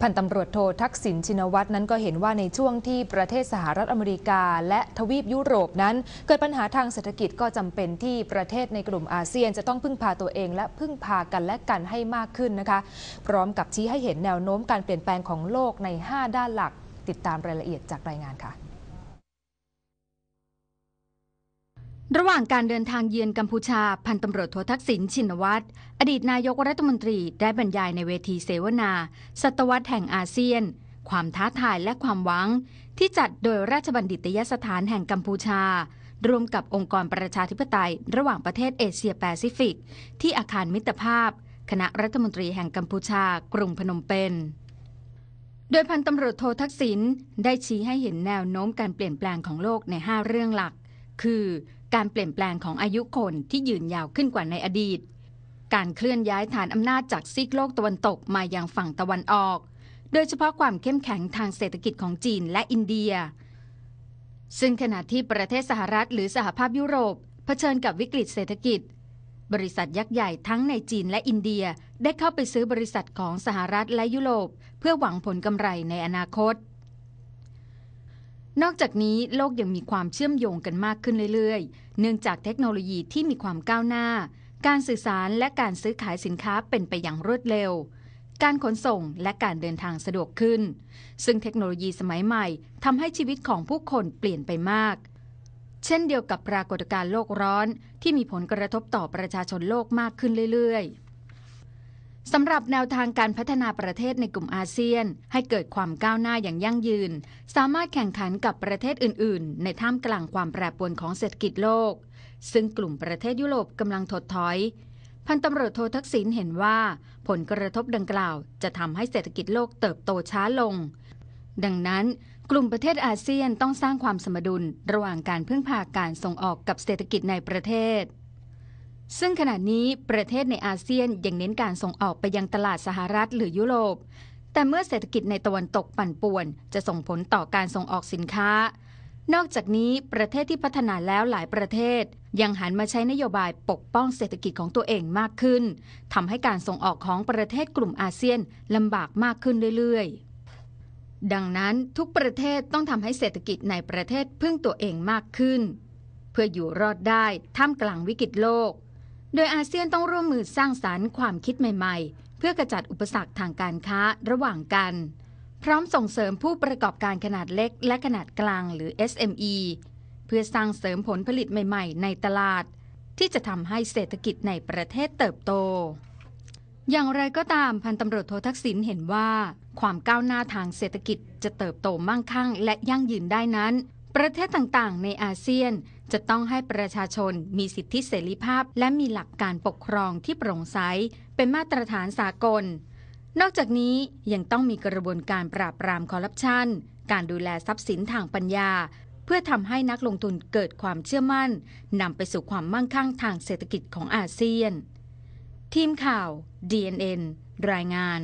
พันตำรวจโททักษิณชินวัตรนั้นก็เห็นว่าในช่วงที่ประเทศสหรัฐอเมริกา และทวีปยุโรปนั้น เกิดปัญหาทางเศรษฐกิจก็จำเป็นที่ประเทศในกลุ่มอาเซียน จะต้องพึ่งพาตัวเองและพึ่งพากันและกันให้มากขึ้นนะคะ พร้อมกับชี้ให้เห็นแนวโน้มการเปลี่ยนแปลงของโลกใน 5 ด้านหลัก ติดตามรายละเอียดจากรายงานค่ะ ระหว่างการเดินทางเยือนกัมพูชา พันตำรวจโททักษิณชินวัตร อดีตนายกรัฐมนตรีได้บรรยายในเวทีเสวนา ศตวรรษแห่งอาเซียน ความท้าทายและความหวัง ที่จัดโดยราชบัณฑิตยสถานแห่งกัมพูชา ร่วมกับองค์กรประชาธิปไตย ระหว่างประเทศเอเชียแปซิฟิก ที่อาคารมิตรภาพ คณะรัฐมนตรีแห่งกัมพูชา กรุงพนมเปญโดยพันตำรวจโททักษิณได้ชี้ให้เห็นแนวโน้มการเปลี่ยนแปลงของโลกใน 5 เรื่องหลัก คือ การเปลี่ยนแปลงของอายุคนที่ยืนยาวขึ้นกว่าในอดีต การเคลื่อนย้ายฐานอำนาจจากซีกโลกตะวันตกมายังฝั่งตะวันออก โดยเฉพาะความเข้มแข็งทางเศรษฐกิจของจีนและอินเดีย ซึ่งขณะที่ประเทศสหรัฐหรือสหภาพยุโรปเผชิญกับวิกฤตเศรษฐกิจ บริษัทยักษ์ใหญ่ทั้งในจีนและอินเดียได้เข้าไปซื้อบริษัทของสหรัฐและยุโรป เพื่อหวังผลกำไรในอนาคต นอกจากนี้โลกยังมีความเชื่อมโยงกันมากขึ้นเรื่อยๆ เนื่องจากเทคโนโลยีที่มีความก้าวหน้า การสื่อสารและการซื้อขายสินค้าเป็นไปอย่างรวดเร็ว การขนส่งและการเดินทางสะดวกขึ้น ซึ่งเทคโนโลยีสมัยใหม่ทำให้ชีวิตของผู้คนเปลี่ยนไปมาก เช่นเดียวกับปรากฏการณ์โลกร้อนที่มีผลกระทบต่อประชาชนโลกมากขึ้นเรื่อยๆ สำหรับแนวทางการพัฒนาประเทศในกลุ่มอาเซียน ให้เกิดความก้าวหน้าอย่างยั่งยืน สามารถแข่งขันกับประเทศอื่น ๆ ในท่ามกลางความแปรปรวนของเศรษฐกิจโลก ซึ่งกลุ่มประเทศยุโรปกำลังถดถอย พันตำรวจโททักษิณเห็นว่า ผลกระทบดังกล่าว จะทำให้เศรษฐกิจโลกเติบโตช้าลง ดังนั้น กลุ่มประเทศอาเซียนต้องสร้างความสมดุล ระหว่างการพึ่งพาการส่งออกกับเศรษฐกิจในประเทศ ซึ่งขณะนี้ประเทศในอาเซียนยังเน้นการส่งออกไปยังตลาดสหรัฐหรือยุโรป แต่เมื่อเศรษฐกิจในตะวันตกปั่นป่วน จะส่งผลต่อการส่งออกสินค้า นอกจากนี้ประเทศที่พัฒนาแล้วหลายประเทศ ยังหันมาใช้นโยบายปกป้องเศรษฐกิจของตัวเองมากขึ้นทำให้การส่งออกของประเทศกลุ่มอาเซียนลำบากมากขึ้นเรื่อยๆดังนั้นทุกประเทศต้องทำให้เศรษฐกิจในประเทศพึ่งตัวเองมากขึ้น เพื่ออยู่รอดได้ท่ามกลางวิกฤตโลก โดยอาเซียนต้องร่วมมือสร้างสารรค์ความคิดใหม่ๆ เพื่อกระจัดอุปสรรคทางการค้าระหว่างกัน พร้อมส่งเสริมผู้ประกอบการขนาดเล็ก และขนาดกลางหรือ SME เพื่อสร้างเสริมผลผลิตใหม่ ๆ ในตลาด ที่จะทำให้เศรษฐกิจในประเทศเติบโต อย่างไรก็ตามพันตำรวจโททักษิณเห็นว่า ความก้าวหน้าทางเศรษฐกิจจะเติบโตมั่งคั่ง และยั่งยืนได้นั้น ประเทศต่างๆ ในอาเซียนจะต้องให้ประชาชนมีสิทธิเสรีภาพ และมีหลักการปกครองที่โปร่งใส เป็นมาตรฐานสากล นอกจากนี้ยังต้องมีกระบวนการปราบปรามคอร์รัปชัน การดูแลทรัพย์สินทางปัญญา เพื่อทำให้นักลงทุนเกิดความเชื่อมั่นนำไปสู่ความมั่งคั่งทางเศรษฐกิจของอาเซียน ทีมข่าว DNN รายงาน